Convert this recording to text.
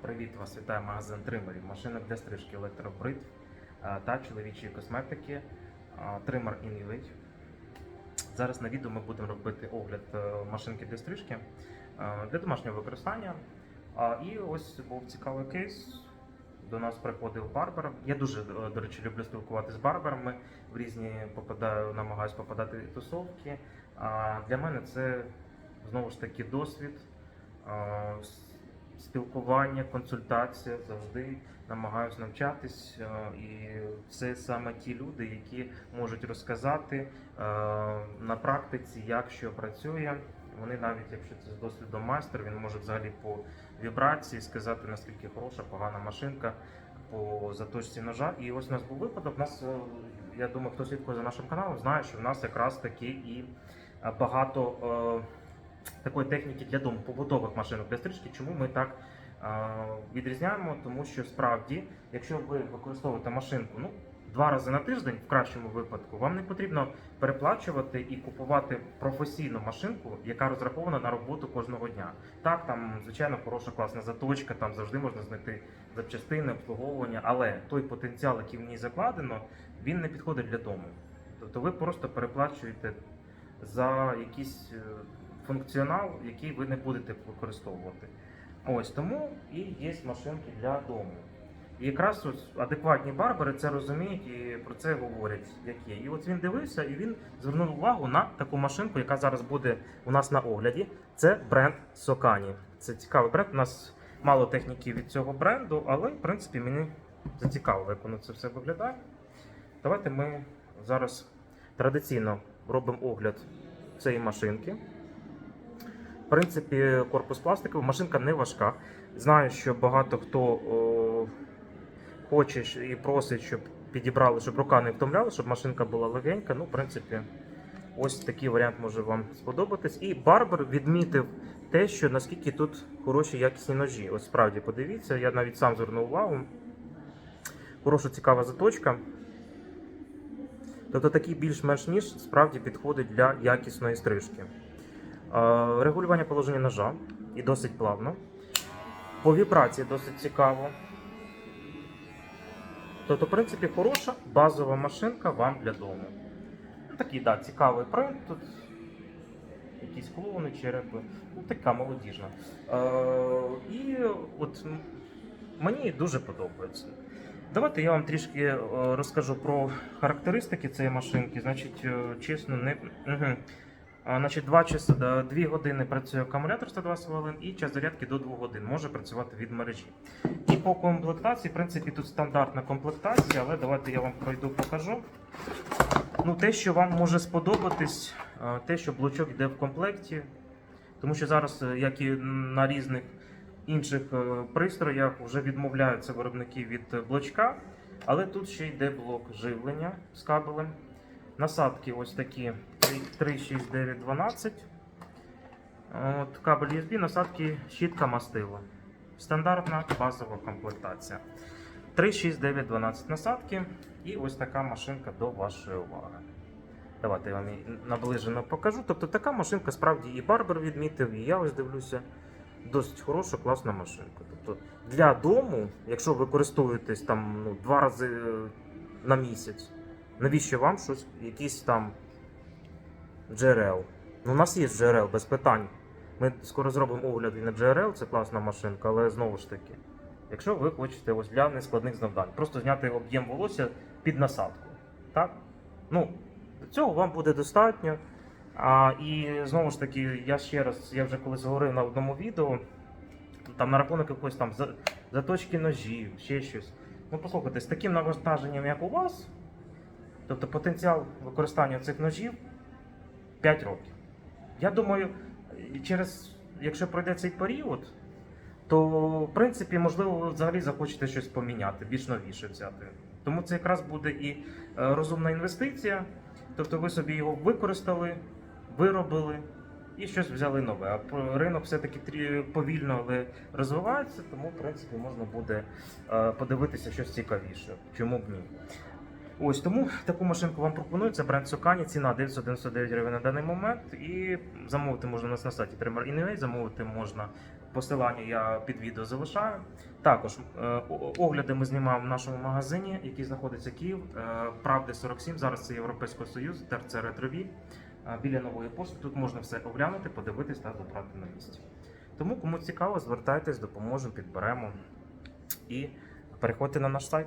Привіт вас, вітає магазин тримерів, машинок для стрижки електробритв та чоловічої косметики Trimmer Innovate. Зараз на відео ми будемо робити огляд е, машинки для стрижки е, для домашнього використання. І ось був цікавий кейс. До нас приходив барбер. Я дуже, е, до речі, люблю спілкуватися з барберами. В різні попадаю, намагаюся попадати тусовки. Для мене це знову ж таки досвід, спілкування, консультація завжди намагаюся навчатись. І це саме ті люди, які можуть розказати е, на практиці, як що працює. Вони навіть, якщо це з досвідом майстер, він може взагалі по вібрації сказати, наскільки хороша, погана машинка по заточці ножа. І ось у нас був випадок. У нас, е, я думаю, хто слідкує за нашим каналом, знає, що в нас якраз таки і е, багато е, такої техніки для дому, побутових машинок для стрижки. Чому ми так відрізняємо? Тому що справді, якщо ви використовуєте машинку, ну. Два рази на тиждень, в кращому випадку, вам не потрібно переплачувати і купувати професійну машинку, яка розрахована на роботу кожного дня. Так, там звичайно хороша класна заточка, там завжди можна знайти запчастини, обслуговування, але той потенціал, який в ній закладено, він не підходить для дому. Тобто ви просто переплачуєте за якийсь е, функціонал, який ви не будете використовувати. Ось тому і є машинки для дому. І якраз ось адекватні барбери це розуміють і про це говорять, як є. І от він дивився і він звернув увагу на таку машинку, яка зараз буде у нас на огляді. Це бренд Sokani. Це цікавий бренд. У нас мало техніки від цього бренду, але в принципі мені зацікавило, як воно це все виглядає. Давайте ми зараз традиційно робимо огляд цієї машинки. В принципі, корпус пластиковий, машинка не важка. Знаю, що багато хто о, хоче і просить, щоб підібрали, щоб рука не втомляла, щоб машинка була легенька. Ну, в принципі, ось такий варіант може вам сподобатись. І Барбер відмітив те, що наскільки тут хороші якісні ножі. Ось справді подивіться, я навіть сам звернув увагу. Хороша цікава заточка. Тобто такий більш-менш ніж справді підходить для якісної стрижки. Регулювання положення ножа і досить плавно. По вібрації досить цікаво. Тобто, в принципі, хороша базова машинка вам для дому. Ну, Такий, да, цікавий принт. Тут якісь клоуни, черепи. Ну, така молодіжна. Е, і от мені дуже подобається. Давайте я вам трішки е, розкажу про характеристики цієї машинки. Значить, е, чесно, не. Угу. Значить, 2, часа, 2 години працює акумулятор 120 хвилин і час зарядки до 2 годин може працювати від мережі. І по комплектації, в принципі, тут стандартна комплектація, але давайте я вам пройду покажу. Ну, те, що вам може сподобатись, те, що блочок йде в комплекті. Тому що зараз, е, як і на різних інших е, пристроях, вже відмовляються виробники від е, блочка. Але тут ще йде блок живлення з кабелем. Насадки ось такі 3, 6, 9, 12. От, кабель USB, насадки щітка мастила. Стандартна базова комплектація. 3, 6, 9, 12 насадки. І ось така машинка до вашої уваги. Давайте я вам її наближено покажу. Тобто така машинка справді і Барбер відмітив, і я ось дивлюся. Досить хороша, класна машинка. Тобто для дому, якщо ви користуєтесь там ну, два рази е, на місяць, навіщо вам щось, якісь там GRL? Ну, у нас є GRL без питань. Ми скоро зробимо огляд і на GRL, це класна машинка, але знову ж таки, якщо ви хочете ось для нескладних завдань, просто зняти об'єм волосся під насадку. Так? Ну, цього вам буде достатньо. А, і знову ж таки, я ще раз, я вже колись говорив на одному відео, там на рахунок якоїсь там заточки ножів, ще щось. Ну, послухайте, з таким навантаженням, як у вас, тобто потенціал використання цих ножів 5 років. Я думаю, через, якщо пройде цей період, то в принципі, можливо, ви взагалі захочете щось поміняти, більш новіше взяти. Тому це якраз буде і е, розумна інвестиція. Тобто ви собі його використали, виробили і щось взяли нове. А ринок все-таки повільно, але розвивається, тому в принципі можна буде е, подивитися щось цікавіше. Чому б ні? Ось тому таку машинку вам пропоную. Це бренд Sokani, ціна 999 гривень на даний момент. І замовити можна у нас на сайті Trimmer Innovate, замовити можна Посилання я під відео залишаю. Також е, огляди ми знімаємо в нашому магазині, який знаходиться Київ. Е, Правди 47. Зараз це Європейського Союзу, ТРЦ Ретрові. Е, Біля нової пошти. Тут можна все оглянути, подивитись та забрати на місці. Тому, кому цікаво, звертайтесь, допоможемо, підберемо і переходьте на наш сайт.